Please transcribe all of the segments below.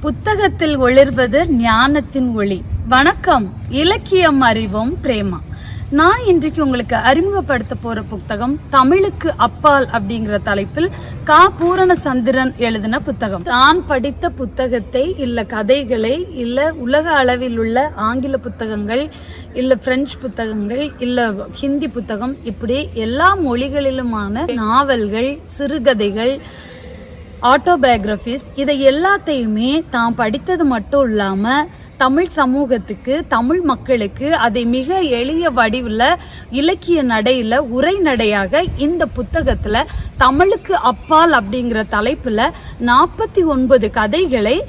புத்தகத்தில் ஒளிர்வது ஞானத்தின் ஒளி. வணக்கம் இலக்கியம் அறிவும் பிரேமா. நான் இன்றைக்கு உங்களுக்கு அறிமுகப்படுத்த போற புத்தகம் தமிழுக்கு அப்பால் அப்படிங்கிற தலைப்பில் கா. பூரண சந்திரன் எழுதின புத்தகம். நான் படித்த புத்தகத்தை இல்ல கதைகளை இல்ல உலக அளவில் உள்ள ஆங்கில புத்தகங்கள் இல்ல பிரெஞ்சு புத்தகங்கள் இல்ல ஹிந்தி புத்தகம் இப்படி எல்லா மொழிகளிலுமான நாவல்கள் சிறுகதைகள் ஆட்டோபயோகிராஃபிஸ் இதை எல்லாத்தையுமே தான் படித்தது மட்டும் இல்லாமல் தமிழ் சமூகத்துக்கு தமிழ் மக்களுக்கு அதை மிக எளிய வடிவில் இலக்கிய நடையில உரைநடையாக இந்த புத்தகத்தில் தமிழுக்கு அப்பால் அப்படிங்கிற தலைப்பில் நாற்பத்தி ஒன்பது கதைகளை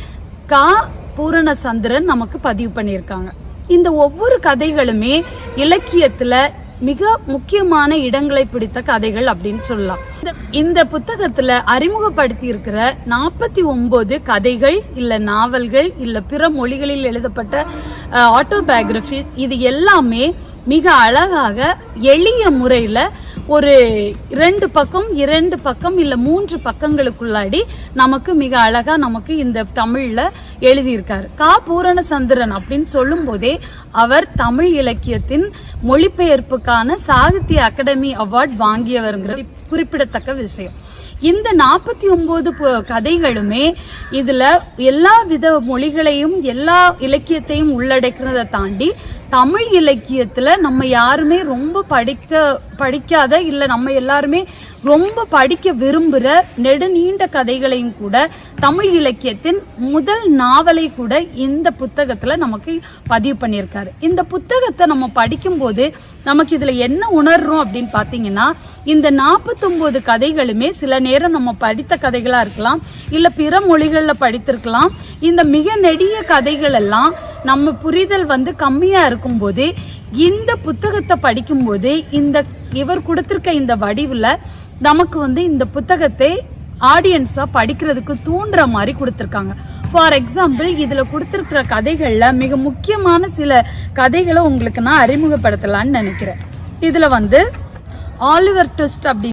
கா. பூரணசந்திரன் நமக்கு பதிவு பண்ணியிருக்காங்க. இந்த ஒவ்வொரு கதைகளுமே இலக்கியத்தில் மிக முக்கியமான இடங்களை பிடித்த கதைகள் அப்படின்னு சொல்லலாம். இந்த- புத்தகத்துல அறிமுகப்படுத்தி இருக்கிற நாற்பத்தி ஒன்பது கதைகள் இல்ல நாவல்கள் இல்ல பிற மொழிகளில் எழுதப்பட்ட ஆட்டோபயோகிராபிஸ் இது எல்லாமே மிக அழகாக எளிய முறையில ஒரு இரண்டு பக்கம் இரண்டு பக்கம் இல்ல மூன்று பக்கங்களுக்குள்ளாடி நமக்கு மிக அழகா நமக்கு இந்த தமிழ்ல எழுதியிருக்காரு. கா. பூரண சந்திரன் அப்படின்னு சொல்லும் போதே அவர் தமிழ் இலக்கியத்தின் மொழிபெயர்ப்புக்கான சாகித்ய அகாடமி அவார்ட் வாங்கியவருங்கிற குறிப்பிடத்தக்க விஷயம். இந்த நாற்பத்தி ஒன்பது கதைகளுமே இதுல எல்லா வித மொழிகளையும் எல்லா இலக்கியத்தையும் உள்ளடக்கிறத தாண்டி தமிழ் இலக்கியத்துல நம்ம யாருமே ரொம்ப படிக்க படிக்காத இல்ல நம்ம எல்லாருமே ரொம்ப படிக்க விரும்புகிற நெடுநீண்ட கதைகளையும் கூட தமிழ் இலக்கியத்தின் முதல் நாவலை கூட இந்த புத்தகத்தில் நமக்கு பதிவு பண்ணியிருக்காரு. இந்த புத்தகத்தை நம்ம படிக்கும்போது நமக்கு இதில் என்ன உணர்றோம் அப்படின்னு பார்த்தீங்கன்னா இந்த 49 கதைகளுமே சில நேரம் நம்ம படித்த கதைகளாக இருக்கலாம் இல்லை பிற மொழிகளில் படித்திருக்கலாம். இந்த மிக நெடிய கதைகள் எல்லாம் நம்ம புரிதல் வந்து கம்மியாக இருக்கும்போது இந்த புத்தகத்தை படிக்கும்போது இந்த இவர் கொடுத்துருக்க இந்த வடிவில் நமக்கு வந்து இந்த புத்தகத்தை ஆடியன்ஸாக படிக்கிறதுக்கு தூண்டுற மாதிரி கொடுத்துருக்காங்க. ஃபார் எக்ஸாம்பிள் இதில் கொடுத்திருக்கிற கதைகளில் மிக முக்கியமான சில கதைகளை உங்களுக்கு நான் அறிமுகப்படுத்தலாம்னு நினைக்கிறேன். இதில் வந்து ஆலிவர் ட்விஸ்ட் அப்படி